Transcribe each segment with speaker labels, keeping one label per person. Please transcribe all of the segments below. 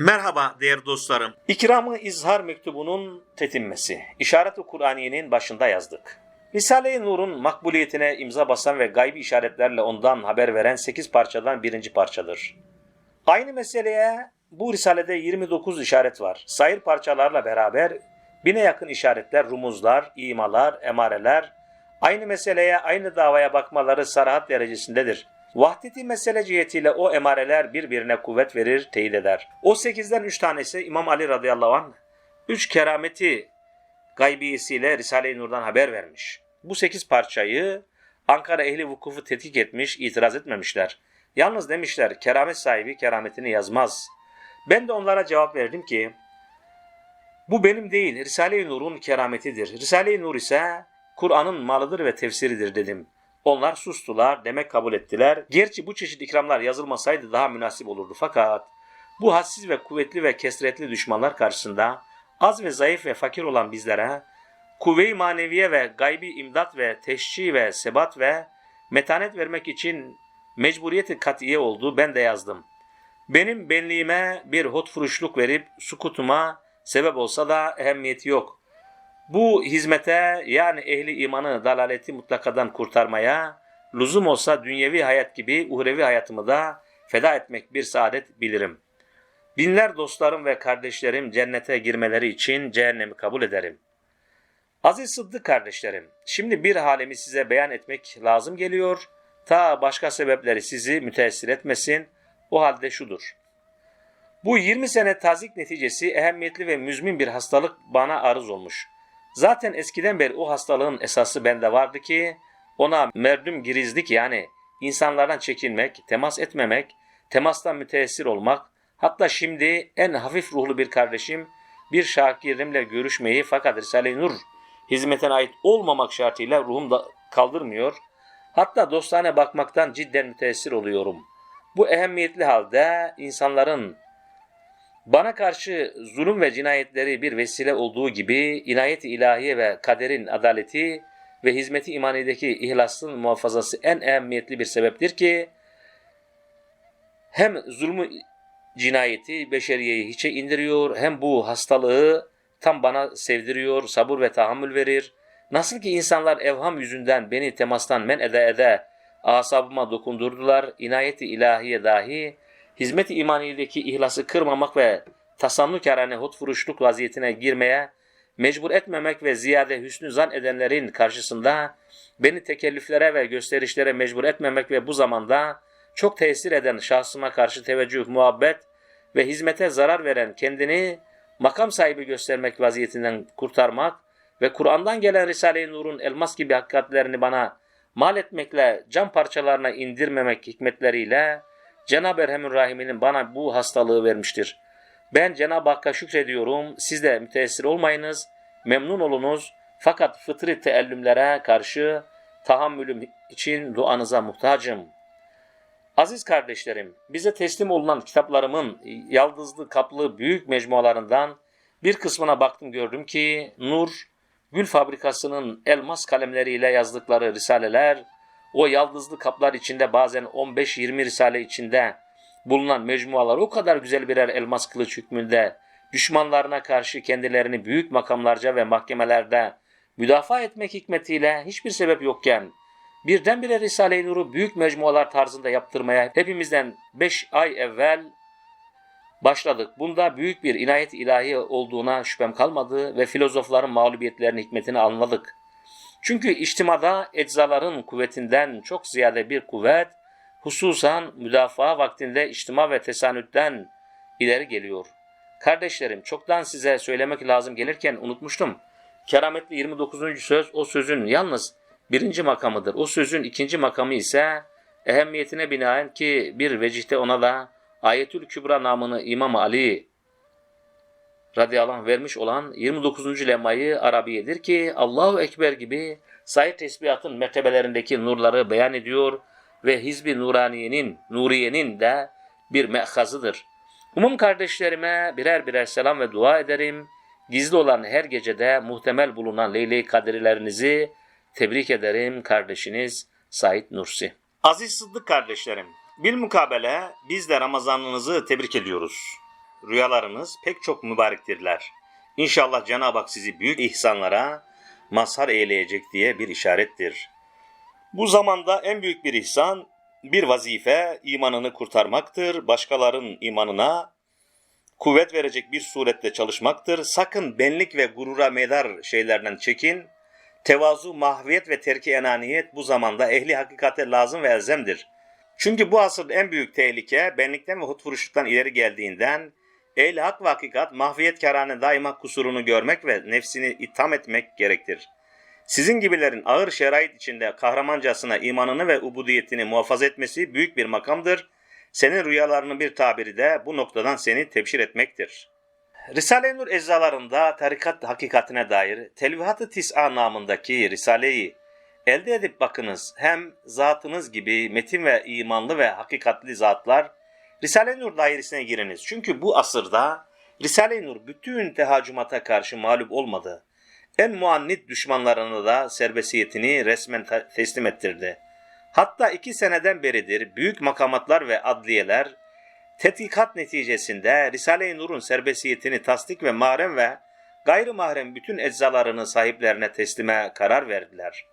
Speaker 1: Merhaba değerli dostlarım. İkramı İzhar mektubunun tetinmesi. İşaret-i Kur'aniye'nin başında yazdık. Risale-i Nur'un makbuliyetine imza basan ve gaybi işaretlerle ondan haber veren 8 parçadan birinci parçadır. Aynı meseleye bu risalede 29 işaret var. Sayır parçalarla beraber bine yakın işaretler, rumuzlar, imalar, emareler, aynı meseleye, aynı davaya bakmaları sarahat derecesindedir. Vahdeti mesele cihetiyle o emareler birbirine kuvvet verir, teyit eder. O sekizden üç tanesi İmam Ali radıyallahu anh, üç kerameti gaybiyesiyle Risale-i Nur'dan haber vermiş. Bu sekiz parçayı Ankara ehli vukufu tetkik etmiş, itiraz etmemişler. Yalnız demişler keramet sahibi kerametini yazmaz. Ben de onlara cevap verdim ki bu benim değil Risale-i Nur'un kerametidir. Risale-i Nur ise Kur'an'ın malıdır ve tefsiridir dedim. Onlar sustular, demek kabul ettiler. Gerçi bu çeşit ikramlar yazılmasaydı daha münasip olurdu fakat bu hadsiz ve kuvvetli ve kesretli düşmanlar karşısında az ve zayıf ve fakir olan bizlere kuvve-i maneviye ve gaybi imdat ve teşci ve sebat ve metanet vermek için mecburiyeti katiye oldu ben de yazdım. Benim benliğime bir hotfuruşluk verip sukutuma sebep olsa da ehemmiyeti yok. Bu hizmete yani ehli imanı dalaleti mutlakadan kurtarmaya lüzum olsa dünyevi hayat gibi uhrevi hayatımı da feda etmek bir saadet bilirim. Binler dostlarım ve kardeşlerim cennete girmeleri için cehennemi kabul ederim. Aziz Sıddık kardeşlerim, şimdi bir halimi size beyan etmek lazım geliyor. Ta başka sebepleri sizi müteessir etmesin. O halde şudur. Bu 20 sene tazik neticesi ehemmiyetli ve müzmin bir hastalık bana arız olmuş. Zaten eskiden beri o hastalığın esası bende vardı ki ona merdüm girizlik yani insanlardan çekinmek, temas etmemek, temastan müteessir olmak, hatta şimdi en hafif ruhlu bir kardeşim bir şakirimle görüşmeyi fakat Risale-i Nur hizmetine ait olmamak şartıyla ruhum da kaldırmıyor. Hatta dostane bakmaktan cidden müteessir oluyorum. Bu ehemmiyetli halde insanların bana karşı zulüm ve cinayetleri bir vesile olduğu gibi inayet-i ilahiye ve kaderin adaleti ve hizmeti imanideki ihlasın muhafazası en ehemmiyetli bir sebeptir ki hem zulmü cinayeti beşeriyeyi hiçe indiriyor hem bu hastalığı tam bana sevdiriyor, sabır ve tahammül verir. Nasıl ki insanlar evham yüzünden beni temastan men ede ede asabıma dokundurdular, inayeti ilahiye dahi hizmet-i imaniyedeki ihlası kırmamak ve tasannukârane hutfuruşluk vaziyetine girmeye mecbur etmemek ve ziyade hüsnü zan edenlerin karşısında beni tekellüflere ve gösterişlere mecbur etmemek ve bu zamanda çok tesir eden şahsıma karşı teveccüh, muhabbet ve hizmete zarar veren kendini makam sahibi göstermek vaziyetinden kurtarmak ve Kur'an'dan gelen Risale-i Nur'un elmas gibi hakikatlerini bana mal etmekle cam parçalarına indirmemek hikmetleriyle Cenab-ı Erhamur Rahim'in bana bu hastalığı vermiştir. Ben Cenab-ı Hakk'a şükrediyorum. Siz de müteessir olmayınız, memnun olunuz. Fakat fıtri teellümlere karşı tahammülüm için duanıza muhtacım. Aziz kardeşlerim, bize teslim olunan kitaplarımın yaldızlı kaplı büyük mecmualarından bir kısmına baktım gördüm ki Nur, Gül Fabrikası'nın elmas kalemleriyle yazdıkları risaleler, o yaldızlı kaplar içinde bazen 15-20 risale içinde bulunan mecmualar o kadar güzel birer elmas kılıç hükmünde düşmanlarına karşı kendilerini büyük makamlarca ve mahkemelerde müdafaa etmek hikmetiyle hiçbir sebep yokken birdenbire Risale-i Nur'u büyük mecmualar tarzında yaptırmaya hepimizden 5 ay evvel başladık. Bunda büyük bir inayet ilahi olduğuna şüphem kalmadı ve filozofların mağlubiyetlerinin hikmetini anladık. Çünkü içtimada eczaların kuvvetinden çok ziyade bir kuvvet, hususan müdafaa vaktinde içtima ve tesanütten ileri geliyor. Kardeşlerim çoktan size söylemek lazım gelirken unutmuştum. Kerametli 29. söz o sözün yalnız birinci makamıdır. O sözün ikinci makamı ise ehemmiyetine binaen ki bir vecihte ona da Ayetül Kübra namını İmam Ali radıyallahu anh vermiş olan 29. lemayı Arabiyedir ki Allahu Ekber gibi sayı tesbihatın mertebelerindeki nurları beyan ediyor ve Hizbi Nuraniye'nin, Nuriye'nin de bir mehazıdır. Umum kardeşlerime birer birer selam ve dua ederim. Gizli olan her gecede muhtemel bulunan Leyle-i tebrik ederim kardeşiniz Said Nursi. Aziz Sıddık kardeşlerim, bil mukabele biz de Ramazanınızı tebrik ediyoruz. Rüyalarınız pek çok mübarektirler. İnşallah Cenab-ı Hak sizi büyük ihsanlara mazhar eyleyecek diye bir işarettir. Bu zamanda en büyük bir ihsan, bir vazife imanını kurtarmaktır. Başkaların imanına kuvvet verecek bir surette çalışmaktır. Sakın benlik ve gurura medar şeylerden çekin. Tevazu, mahviyet ve terki enaniyet bu zamanda ehli hakikate lazım ve elzemdir. Çünkü bu asırda en büyük tehlike benlikten ve hutfuruşluktan ileri geldiğinden ehli hak ve hakikat mahviyet karane daima kusurunu görmek ve nefsini itham etmek gerektir. Sizin gibilerin ağır şerait içinde kahramancasına imanını ve ubudiyetini muhafaza etmesi büyük bir makamdır. Senin rüyalarının bir tabiri de bu noktadan seni tebşir etmektir. Risale-i Nur eczalarında tarikat hakikatine dair Telvihat-ı Tis'a namındaki Risale'yi elde edip bakınız hem zatınız gibi metin ve imanlı ve hakikatli zatlar Risale-i Nur dairesine giriniz. Çünkü bu asırda Risale-i Nur bütün tehacümata karşı mağlup olmadı. En muannit düşmanlarına da serbestiyetini resmen te- teslim ettirdi. Hatta iki seneden beridir büyük makamatlar ve adliyeler tetkikat neticesinde Risale-i Nur'un serbestiyetini tasdik ve mahrem ve gayri mahrem bütün eczalarını sahiplerine teslime karar verdiler.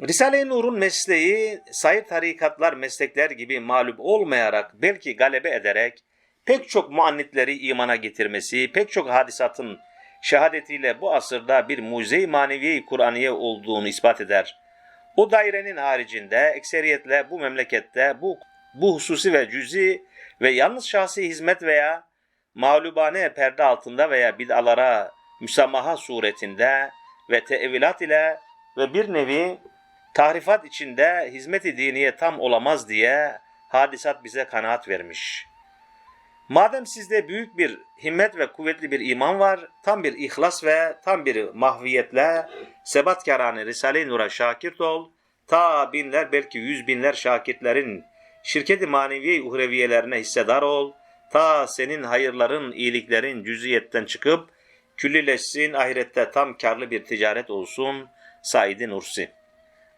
Speaker 1: Risale-i Nur'un mesleği sayır tarikatlar meslekler gibi mağlup olmayarak belki galebe ederek pek çok muannitleri imana getirmesi, pek çok hadisatın şehadetiyle bu asırda bir mucize-i maneviye Kur'aniye olduğunu ispat eder. O dairenin haricinde ekseriyetle bu memlekette bu, bu hususi ve cüzi ve yalnız şahsi hizmet veya mağlubane perde altında veya bid'alara müsamaha suretinde ve tevilat ile ve bir nevi tahrifat içinde hizmet-i diniye tam olamaz diye hadisat bize kanaat vermiş. Madem sizde büyük bir himmet ve kuvvetli bir iman var, tam bir ihlas ve tam bir mahviyetle sebatkarane Risale-i Nur'a şakirt ol, ta binler belki yüz binler şakirtlerin şirket-i maneviye uhreviyelerine hissedar ol, ta senin hayırların, iyiliklerin cüziyetten çıkıp küllileşsin, ahirette tam karlı bir ticaret olsun. Said-i Nursi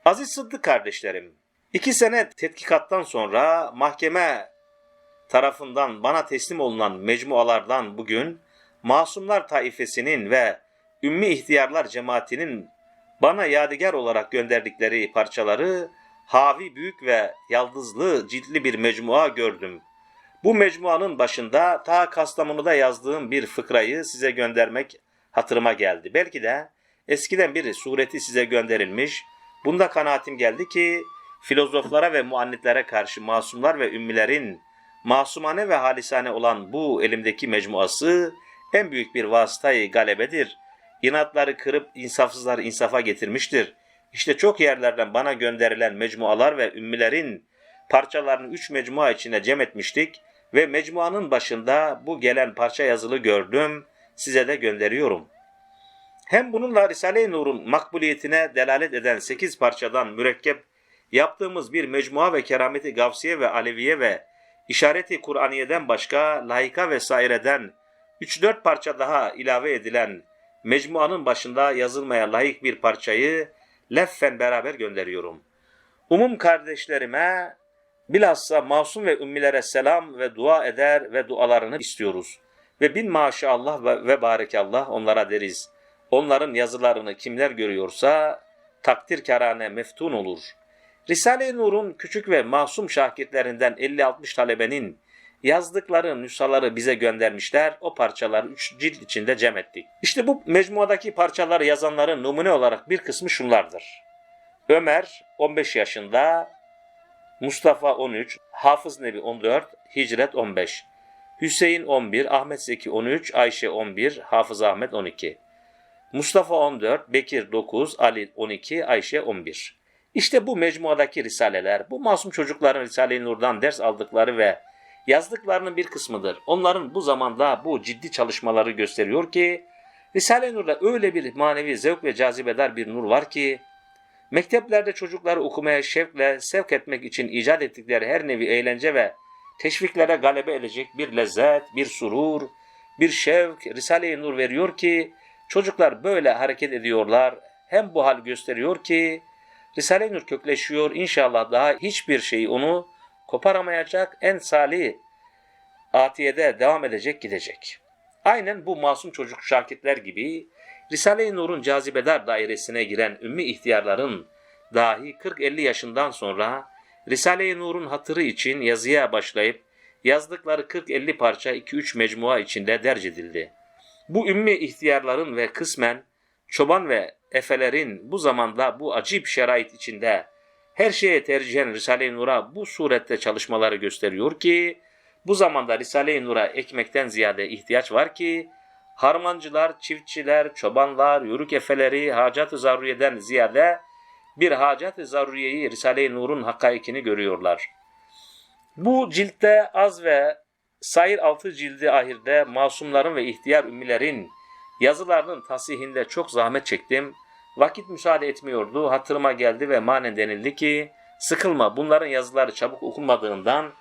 Speaker 1: Aziz Sıddık kardeşlerim, iki sene tetkikattan sonra mahkeme tarafından bana teslim olunan mecmualardan bugün Masumlar Taifesinin ve Ümmi İhtiyarlar Cemaatinin bana yadigar olarak gönderdikleri parçaları havi büyük ve yaldızlı ciltli bir mecmua gördüm. Bu mecmuanın başında ta Kastamonu'da yazdığım bir fıkrayı size göndermek hatırıma geldi. Belki de eskiden bir sureti size gönderilmiş. Bunda kanaatim geldi ki filozoflara ve muannitlere karşı masumlar ve ümmilerin masumane ve halisane olan bu elimdeki mecmuası en büyük bir vasıtayı galebedir. İnatları kırıp insafsızları insafa getirmiştir. İşte çok yerlerden bana gönderilen mecmualar ve ümmilerin parçalarını üç mecmua içine cem etmiştik ve mecmuanın başında bu gelen parça yazılı gördüm, size de gönderiyorum. Hem bununla Risale-i Nur'un makbuliyetine delalet eden sekiz parçadan mürekkep yaptığımız bir mecmua ve kerameti gavsiye ve aleviye ve işareti Kur'aniye'den başka layıka ve saireden 3-4 parça daha ilave edilen mecmuanın başında yazılmaya layık bir parçayı leffen beraber gönderiyorum. Umum kardeşlerime bilhassa masum ve ümmilere selam ve dua eder ve dualarını istiyoruz. Ve bin maşallah ve, ve barekallah onlara deriz. Onların yazılarını kimler görüyorsa takdir karane meftun olur. Risale-i Nur'un küçük ve masum şakitlerinden 50-60 talebenin yazdıkları nüshaları bize göndermişler. O parçaları üç cilt içinde cem ettik. İşte bu mecmuadaki parçaları yazanların numune olarak bir kısmı şunlardır. Ömer 15 yaşında, Mustafa 13, Hafız Nebi 14, Hicret 15, Hüseyin 11, Ahmet Zeki 13, Ayşe 11, Hafız Ahmet 12, Mustafa 14, Bekir 9, Ali 12, Ayşe 11. İşte bu mecmuadaki risaleler, bu masum çocukların Risale-i Nur'dan ders aldıkları ve yazdıklarının bir kısmıdır. Onların bu zamanda bu ciddi çalışmaları gösteriyor ki, Risale-i Nur'da öyle bir manevi zevk ve cazibedar bir nur var ki, mekteplerde çocukları okumaya şevkle sevk etmek için icat ettikleri her nevi eğlence ve teşviklere galebe edecek bir lezzet, bir surur, bir şevk Risale-i Nur veriyor ki, çocuklar böyle hareket ediyorlar. Hem bu hal gösteriyor ki, Risale-i Nur kökleşiyor. İnşallah daha hiçbir şey onu koparamayacak en salih atiyede devam edecek gidecek. Aynen bu masum çocuk şakitler gibi Risale-i Nur'un cazibedar dairesine giren ümmi ihtiyarların dahi 40-50 yaşından sonra Risale-i Nur'un hatırı için yazıya başlayıp yazdıkları 40-50 parça 2-3 mecmua içinde derc edildi. Bu ümmi ihtiyarların ve kısmen çoban ve efelerin bu zamanda bu acip şerait içinde her şeye tercihen Risale-i Nur'a bu surette çalışmaları gösteriyor ki bu zamanda Risale-i Nur'a ekmekten ziyade ihtiyaç var ki harmancılar, çiftçiler, çobanlar, yörük efeleri hacat-ı zaruriyeden ziyade bir hacat-ı zaruriyeyi Risale-i Nur'un hakaikini görüyorlar. Bu ciltte az ve sair altı cildi ahirde masumların ve ihtiyar ümmilerin yazılarının tasihinde çok zahmet çektim. Vakit müsaade etmiyordu. Hatırıma geldi ve manen denildi ki sıkılma bunların yazıları çabuk okunmadığından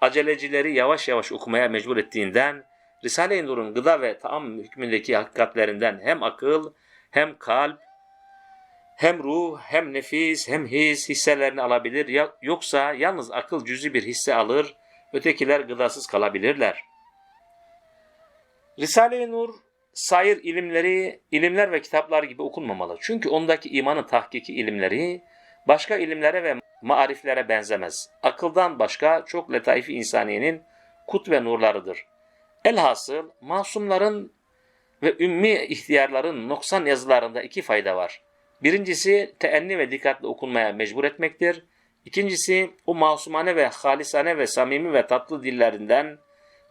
Speaker 1: acelecileri yavaş yavaş okumaya mecbur ettiğinden Risale-i Nur'un gıda ve taam hükmündeki hakikatlerinden hem akıl hem kalp hem ruh hem nefis hem his hisselerini alabilir yoksa yalnız akıl cüzi bir hisse alır ötekiler gıdasız kalabilirler. Risale-i Nur sair ilimleri, ilimler ve kitaplar gibi okunmamalı. Çünkü ondaki imanın tahkiki ilimleri başka ilimlere ve mariflere benzemez. Akıldan başka çok letaifi insaniyenin kut ve nurlarıdır. Elhasıl masumların ve ümmi ihtiyarların noksan yazılarında iki fayda var. Birincisi teenni ve dikkatli okunmaya mecbur etmektir. İkincisi o masumane ve halisane ve samimi ve tatlı dillerinden,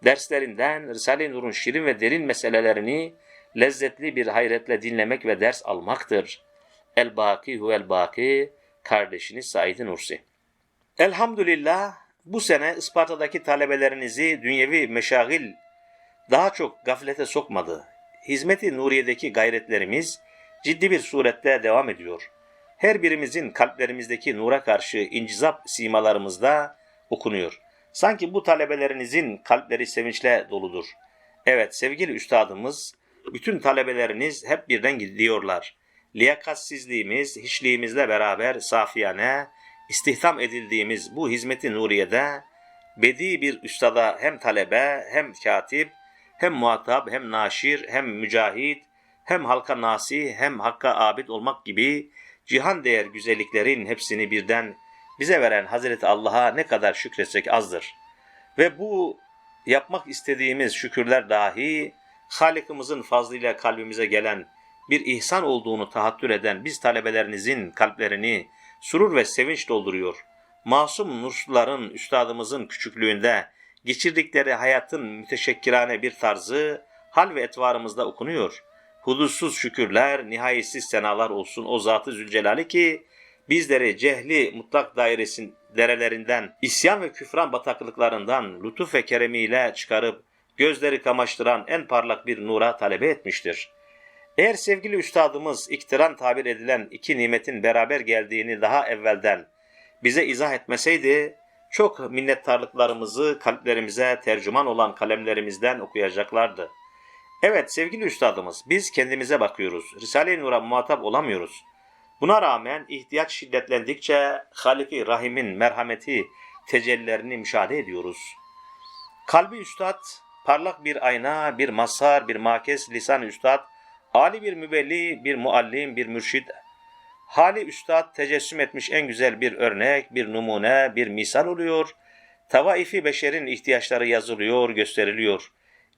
Speaker 1: derslerinden Risale-i Nur'un şirin ve derin meselelerini lezzetli bir hayretle dinlemek ve ders almaktır. El-Baki huvel-Baki kardeşiniz Said Nursi. Elhamdülillah bu sene Isparta'daki talebelerinizi dünyevi meşagil daha çok gaflete sokmadı. Hizmeti Nuriye'deki gayretlerimiz ciddi bir surette devam ediyor. Her birimizin kalplerimizdeki nura karşı incizap simalarımızda okunuyor. Sanki bu talebelerinizin kalpleri sevinçle doludur. Evet sevgili üstadımız, bütün talebeleriniz hep birden gidiyorlar. Liyakatsizliğimiz, hiçliğimizle beraber safiyane, istihdam edildiğimiz bu hizmeti nuriyede, bedi bir üstada hem talebe, hem katip, hem muhatap, hem naşir, hem mücahit, hem halka nasi, hem hakka abid olmak gibi cihan değer güzelliklerin hepsini birden bize veren Hazreti Allah'a ne kadar şükretsek azdır. Ve bu yapmak istediğimiz şükürler dahi Halikimizin fazlıyla kalbimize gelen bir ihsan olduğunu tahattür eden biz talebelerinizin kalplerini surur ve sevinç dolduruyor. Masum nursluların üstadımızın küçüklüğünde geçirdikleri hayatın müteşekkirane bir tarzı hal ve etvarımızda okunuyor. Hudutsuz şükürler, nihayetsiz senalar olsun o Zat-ı Zülcelal'i ki bizleri cehli mutlak dairesin derelerinden, isyan ve küfran bataklıklarından lütuf ve keremiyle çıkarıp gözleri kamaştıran en parlak bir nura talebe etmiştir. Eğer sevgili üstadımız iktiran tabir edilen iki nimetin beraber geldiğini daha evvelden bize izah etmeseydi, çok minnettarlıklarımızı kalplerimize tercüman olan kalemlerimizden okuyacaklardı. Evet sevgili üstadımız, biz kendimize bakıyoruz. Risale-i Nur'a muhatap olamıyoruz. Buna rağmen ihtiyaç şiddetlendikçe Halik-i Rahim'in merhameti tecellilerini müşahede ediyoruz. Kalbi üstad, parlak bir ayna, bir mazhar, bir makes lisan üstad, Ali bir mübelli, bir muallim, bir mürşid, hali üstad tecessüm etmiş en güzel bir örnek, bir numune, bir misal oluyor. Tavaifi beşerin ihtiyaçları yazılıyor, gösteriliyor.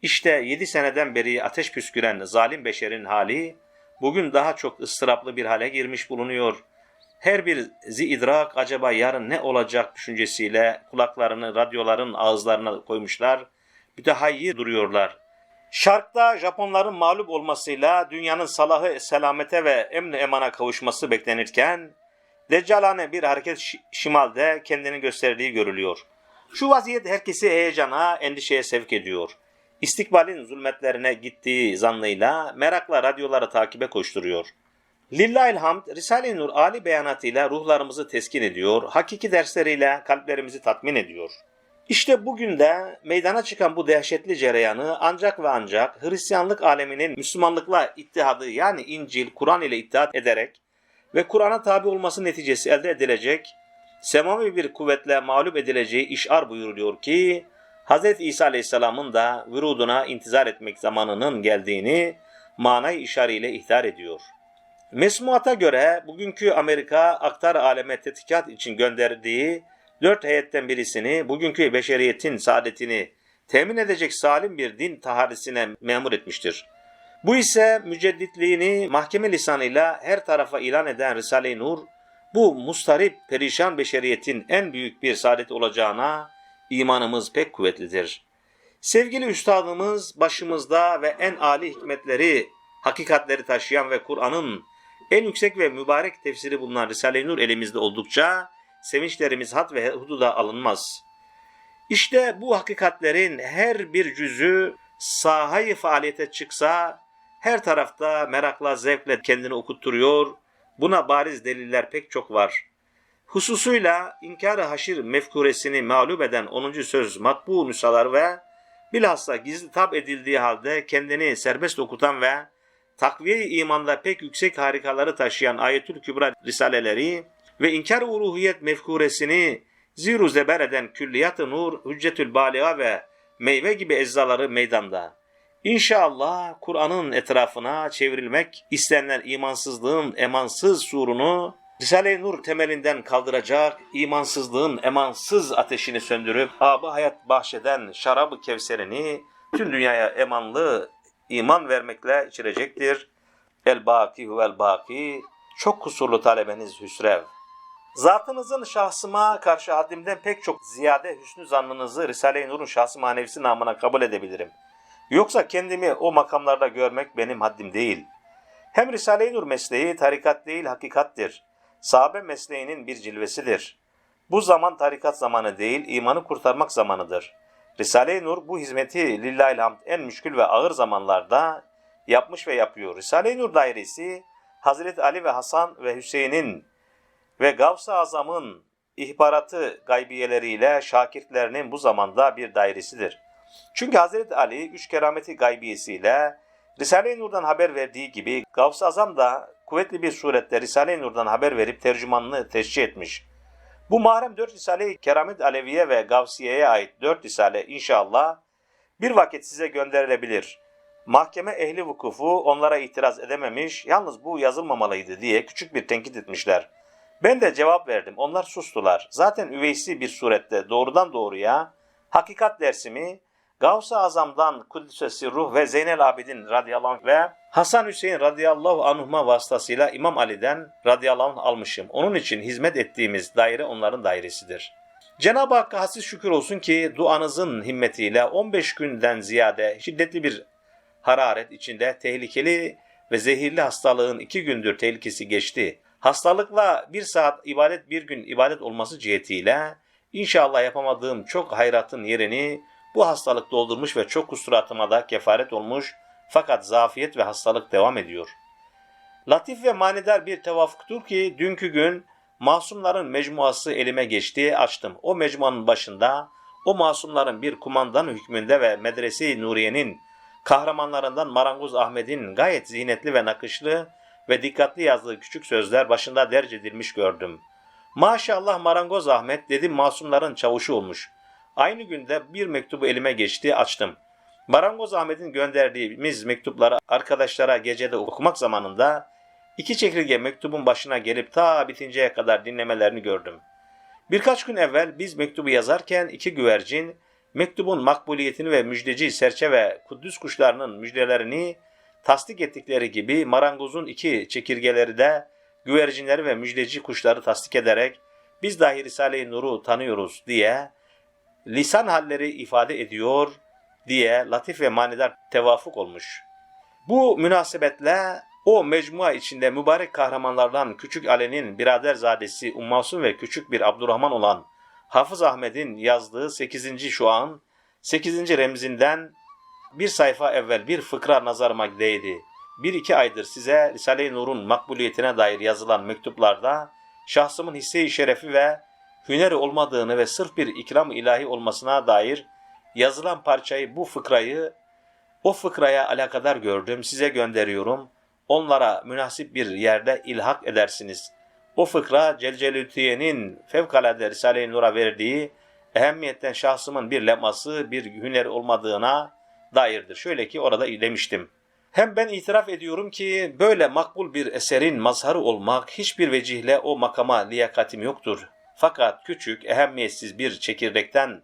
Speaker 1: İşte yedi seneden beri ateş püsküren zalim beşerin hali, bugün daha çok ıstıraplı bir hale girmiş bulunuyor. Her bir zi idrak acaba yarın ne olacak düşüncesiyle kulaklarını radyoların ağızlarına koymuşlar, mütehayyir duruyorlar. Şarkta Japonların mağlup olmasıyla dünyanın salahı selamete ve emni emana kavuşması beklenirken, Deccalane bir hareket şi- şimalde kendini gösterdiği görülüyor. Şu vaziyet herkesi heyecana, endişeye sevk ediyor. İstikbalin zulmetlerine gittiği zannıyla merakla radyoları takibe koşturuyor. Lillahil hamd, Risale-i Nur Ali beyanatıyla ruhlarımızı teskin ediyor, hakiki dersleriyle kalplerimizi tatmin ediyor. İşte bugün de meydana çıkan bu dehşetli cereyanı ancak ve ancak Hristiyanlık aleminin Müslümanlıkla ittihadı yani İncil, Kur'an ile ittihat ederek ve Kur'an'a tabi olması neticesi elde edilecek, semavi bir kuvvetle mağlup edileceği işar buyuruluyor ki, Hz. İsa Aleyhisselam'ın da vüruduna intizar etmek zamanının geldiğini manay işareyle ihtar ediyor. Mesmuata göre bugünkü Amerika aktar aleme tetkikat için gönderdiği dört heyetten birisini bugünkü beşeriyetin saadetini temin edecek salim bir din taharisine memur etmiştir. Bu ise mücedditliğini mahkeme lisanıyla her tarafa ilan eden Risale-i Nur, bu mustarip perişan beşeriyetin en büyük bir saadet olacağına imanımız pek kuvvetlidir. Sevgili üstadımız başımızda ve en âli hikmetleri, hakikatleri taşıyan ve Kur'an'ın en yüksek ve mübarek tefsiri bulunan Risale-i Nur elimizde oldukça sevinçlerimiz had ve hududa alınmaz. İşte bu hakikatlerin her bir cüzü sahayı faaliyete çıksa her tarafta merakla zevkle kendini okutturuyor. Buna bariz deliller pek çok var. Hususuyla inkar-ı haşir mefkuresini mağlup eden 10. söz matbu nüshalar ve bilhassa gizli tab edildiği halde kendini serbest okutan ve takviye imanda pek yüksek harikaları taşıyan Ayetül Kübra risaleleri ve inkar-ı uluhiyet mefkuresini ziru zeber eden Külliyat-ı Nur, Hüccetül Baliğa ve meyve gibi eczaları meydanda. İnşallah Kur'an'ın etrafına çevrilmek istenilen imansızlığın emansız surunu Risale-i Nur temelinden kaldıracak, imansızlığın emansız ateşini söndürüp abı hayat bahşeden şarabı kevserini tüm dünyaya emanlı iman vermekle içirecektir. El baki huvel baki çok kusurlu talebeniz Hüsrev. Zatınızın şahsıma karşı haddimden pek çok ziyade hüsnü zannınızı Risale-i Nur'un şahsı manevisi namına kabul edebilirim. Yoksa kendimi o makamlarda görmek benim haddim değil. Hem Risale-i Nur mesleği tarikat değil hakikattir. Sahabe mesleğinin bir cilvesidir. Bu zaman tarikat zamanı değil, imanı kurtarmak zamanıdır. Risale-i Nur bu hizmeti lillahilhamd en müşkül ve ağır zamanlarda yapmış ve yapıyor. Risale-i Nur dairesi Hazreti Ali ve Hasan ve Hüseyin'in ve Gavs-ı Azam'ın ihbaratı gaybiyeleriyle şakirtlerinin bu zamanda bir dairesidir. Çünkü Hazreti Ali üç kerameti gaybiyesiyle Risale-i Nur'dan haber verdiği gibi Gavs-ı Azam da kuvvetli bir surette Risale-i Nur'dan haber verip tercümanını teşcih etmiş. Bu mahrem dört Risale-i Keramet Aleviye ve Gavsiye'ye ait dört Risale inşallah bir vakit size gönderilebilir. Mahkeme ehli vukufu onlara itiraz edememiş, yalnız bu yazılmamalıydı diye küçük bir tenkit etmişler. Ben de cevap verdim, onlar sustular. Zaten üveysi bir surette doğrudan doğruya hakikat dersimi Gavs-ı Azam'dan Kuddüs'e ruh ve Zeynel Abidin radıyallahu ve Hasan Hüseyin radıyallahu anhuma vasıtasıyla İmam Ali'den radıyallahu anh almışım. Onun için hizmet ettiğimiz daire onların dairesidir. Cenab-ı Hakk'a hassiz şükür olsun ki duanızın himmetiyle 15 günden ziyade şiddetli bir hararet içinde tehlikeli ve zehirli hastalığın iki gündür tehlikesi geçti. Hastalıkla bir saat ibadet bir gün ibadet olması cihetiyle inşallah yapamadığım çok hayratın yerini bu hastalık doldurmuş ve çok kusturatıma da kefaret olmuş fakat zafiyet ve hastalık devam ediyor. Latif ve manidar bir tevafuktur ki dünkü gün masumların mecmuası elime geçti açtım. O mecmuanın başında o masumların bir kumandan hükmünde ve medrese-i Nuriye'nin kahramanlarından Marangoz Ahmet'in gayet ziynetli ve nakışlı ve dikkatli yazdığı küçük sözler başında derc edilmiş gördüm. Maşallah Marangoz Ahmet dedim masumların çavuşu olmuş. Aynı günde bir mektubu elime geçti açtım. Marangoz Ahmet'in gönderdiğimiz mektupları arkadaşlara gecede okumak zamanında iki çekirge mektubun başına gelip ta bitinceye kadar dinlemelerini gördüm. Birkaç gün evvel biz mektubu yazarken iki güvercin mektubun makbuliyetini ve müjdeci serçe ve kuddüs kuşlarının müjdelerini tasdik ettikleri gibi marangozun iki çekirgeleri de güvercinleri ve müjdeci kuşları tasdik ederek biz dahi Risale-i Nur'u tanıyoruz diye lisan halleri ifade ediyor diye latif ve manidar tevafuk olmuş. Bu münasebetle o mecmua içinde mübarek kahramanlardan Küçük Ali'nin biraderzadesi Ummasum ve küçük bir Abdurrahman olan Hafız Ahmet'in yazdığı 8. şu an 8. remzinden bir sayfa evvel bir fıkra nazarıma değdi. Bir iki aydır size Risale-i Nur'un makbuliyetine dair yazılan mektuplarda şahsımın hisse-i şerefi ve hüneri olmadığını ve sırf bir ikram ilahi olmasına dair yazılan parçayı bu fıkrayı o fıkraya alakadar gördüm size gönderiyorum. Onlara münasip bir yerde ilhak edersiniz. O fıkra Celcelütiye'nin fevkalade Risale-i Nur'a verdiği ehemmiyetten şahsımın bir leması, bir hüneri olmadığına dairdir. Şöyle ki orada demiştim. Hem ben itiraf ediyorum ki böyle makbul bir eserin mazharı olmak hiçbir vecihle o makama liyakatim yoktur. Fakat küçük, ehemmiyetsiz bir çekirdekten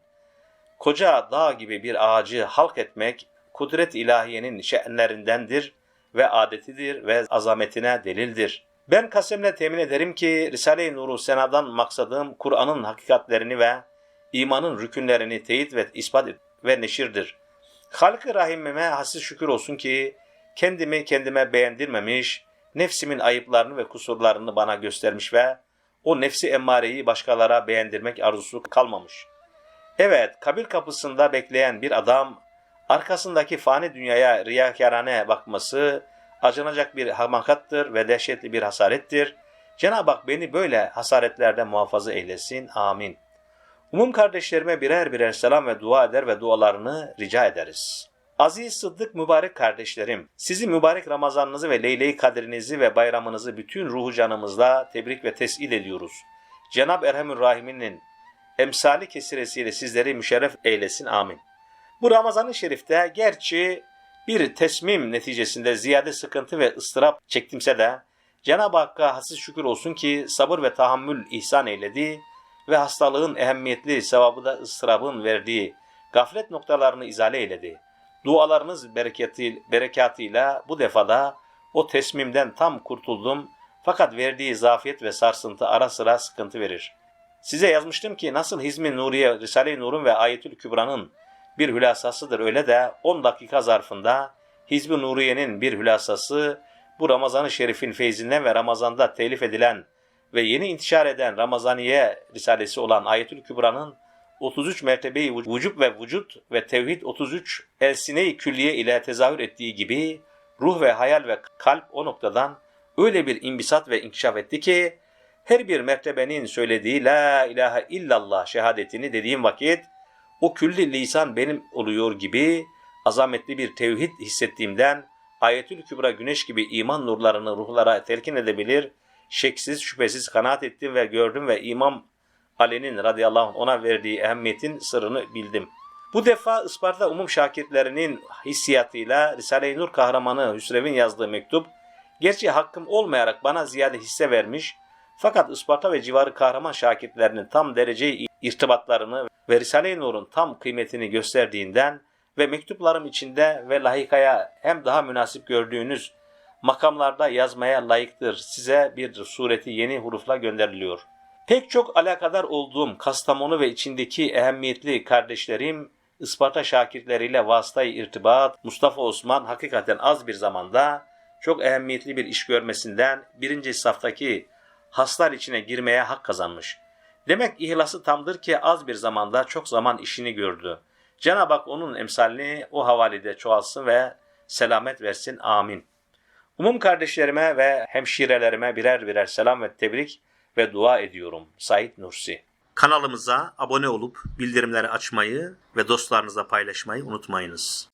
Speaker 1: koca dağ gibi bir ağacı halk etmek kudret ilahiyenin şe'nlerindendir ve adetidir ve azametine delildir. Ben kasemle temin ederim ki Risale-i Nur'u senadan maksadığım Kur'an'ın hakikatlerini ve imanın rükünlerini teyit ve ispat ve neşirdir. Halk-ı Rahim'ime hassiz şükür olsun ki kendimi kendime beğendirmemiş, nefsimin ayıplarını ve kusurlarını bana göstermiş ve o nefsi emmareyi başkalara beğendirmek arzusu kalmamış. Evet, kabir kapısında bekleyen bir adam, arkasındaki fani dünyaya riyakarane bakması, acınacak bir hamakattır ve dehşetli bir hasarettir. Cenab-ı Hak beni böyle hasaretlerden muhafaza eylesin. Amin. Umum kardeşlerime birer birer selam ve dua eder ve dualarını rica ederiz. Aziz Sıddık mübarek kardeşlerim, sizi mübarek Ramazanınızı ve Leyle-i Kadirinizi ve bayramınızı bütün ruhu canımızla tebrik ve tesir ediyoruz. Cenab-ı Erhamür Rahim'in emsali kesiresiyle sizleri müşerref eylesin. Amin. Bu Ramazan-ı Şerif'te gerçi bir tesmim neticesinde ziyade sıkıntı ve ıstırap çektimse de Cenab-ı Hakk'a hassiz şükür olsun ki sabır ve tahammül ihsan eyledi ve hastalığın ehemmiyetli sevabı da ıstırabın verdiği gaflet noktalarını izale eyledi. Dualarınız bereketi, berekatıyla bu defada o tesmimden tam kurtuldum fakat verdiği zafiyet ve sarsıntı ara sıra sıkıntı verir. Size yazmıştım ki nasıl Hizmi Nuriye, Risale-i Nur'un ve Ayetül Kübra'nın bir hülasasıdır öyle de 10 dakika zarfında Hizb-i Nuriye'nin bir hülasası bu Ramazan-ı Şerif'in feyzinden ve Ramazan'da telif edilen ve yeni intişar eden Ramazaniye Risalesi olan Ayetül Kübra'nın 33 mertebeyi vücub ve vücut ve tevhid 33 elsine-i külliye ile tezahür ettiği gibi ruh ve hayal ve kalp o noktadan öyle bir imbisat ve inkişaf etti ki her bir mertebenin söylediği la ilahe illallah şehadetini dediğim vakit o külli lisan benim oluyor gibi azametli bir tevhid hissettiğimden Ayetül Kübra güneş gibi iman nurlarını ruhlara telkin edebilir, şeksiz şüphesiz kanaat ettim ve gördüm ve İmam Ali'nin radıyallahu anh ona verdiği ehemmiyetin sırrını bildim. Bu defa Isparta umum şakirtlerinin hissiyatıyla Risale-i Nur kahramanı Hüsrev'in yazdığı mektup, gerçi hakkım olmayarak bana ziyade hisse vermiş, fakat Isparta ve civarı kahraman şakirtlerinin tam derece irtibatlarını ve Risale-i Nur'un tam kıymetini gösterdiğinden ve mektuplarım içinde ve lahikaya hem daha münasip gördüğünüz makamlarda yazmaya layıktır. Size bir sureti yeni hurufla gönderiliyor. Pek çok alakadar olduğum Kastamonu ve içindeki ehemmiyetli kardeşlerim Isparta şakirtleriyle vasıtayı irtibat Mustafa Osman hakikaten az bir zamanda çok ehemmiyetli bir iş görmesinden birinci saftaki haslar içine girmeye hak kazanmış. Demek ihlası tamdır ki az bir zamanda çok zaman işini gördü. Cenab-ı Hak onun emsalini o havalide çoğalsın ve selamet versin. Amin. Umum kardeşlerime ve hemşirelerime birer birer selam ve tebrik ve dua ediyorum. Said Nursi. Kanalımıza abone olup bildirimleri açmayı ve dostlarınızla paylaşmayı unutmayınız.